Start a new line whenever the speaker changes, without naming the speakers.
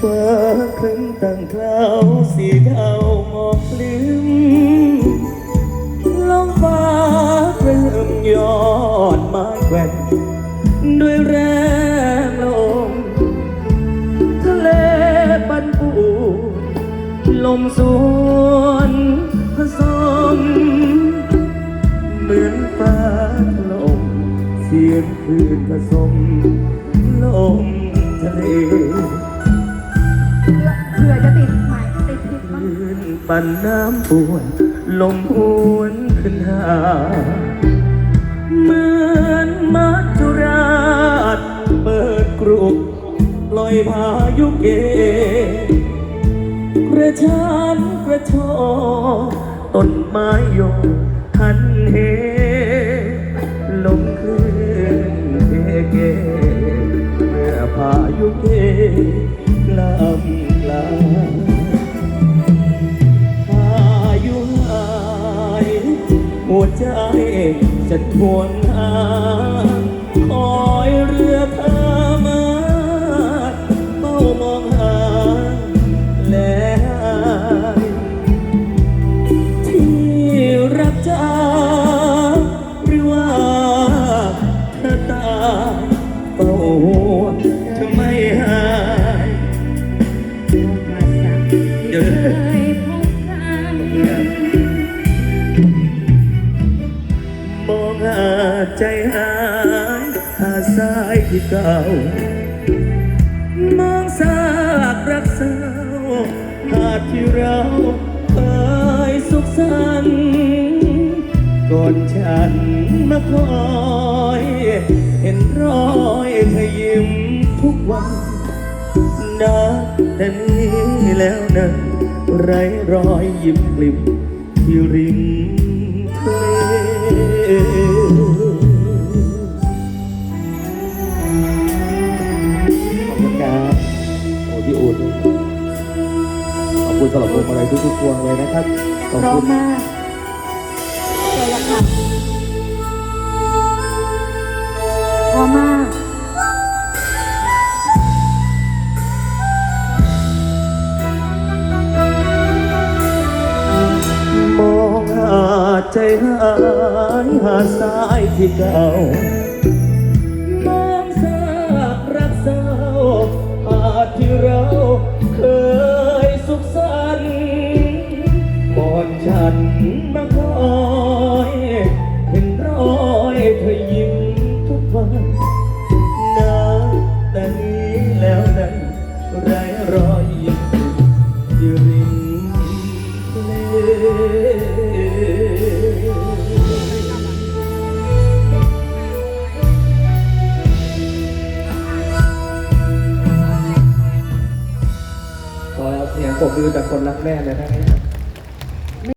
ฟ้าครึ้นตั้งเคล้าสีเทาหมอกลืมลองฟ้าเริ่มยอดไม้แกว่งด้วยแรงลมทะเลปันปูลมสวนผสม เหมือนฟ้าลมเสียงคลื่นผสม ลมทะเล ปั่นน้ำปวนลมหวนขึ้นหา เหมือนมัจจุราชเปิดกรุปปล่อยพายุเกกระชานกระชอต้นไม้โยกทันเหลมคลื่นเกเกเมื่อพายุเก วใจจะทวนหา ใจหายหาสายที่เก่ามองซากรักเศร้าหาดที่เราเคยสุขสันต์ก่อนฉันมาคอย เห็นรอยเธอยิ้มทุกวันนะแต่นี้แล้วนะไรรอยยิ้มกลิ่มที่ริมทะเล อ้พี่อุ่นขอบคุณสำหรับพวงมาลัยทุกๆพวงเลยนะครับขอบเพราะคุณม
ากใจละครับเพราะมาก
มองหาใจหายหาสายที่เก่า ฉันมาคอยเห็นรอยเธอยิ้มทุกวันนะแต่นี้แล้วนั้นไรรอยยิ้มที่ริมทะเลขอเสียงปรบมือจากคนรักแม่เลยนะครับ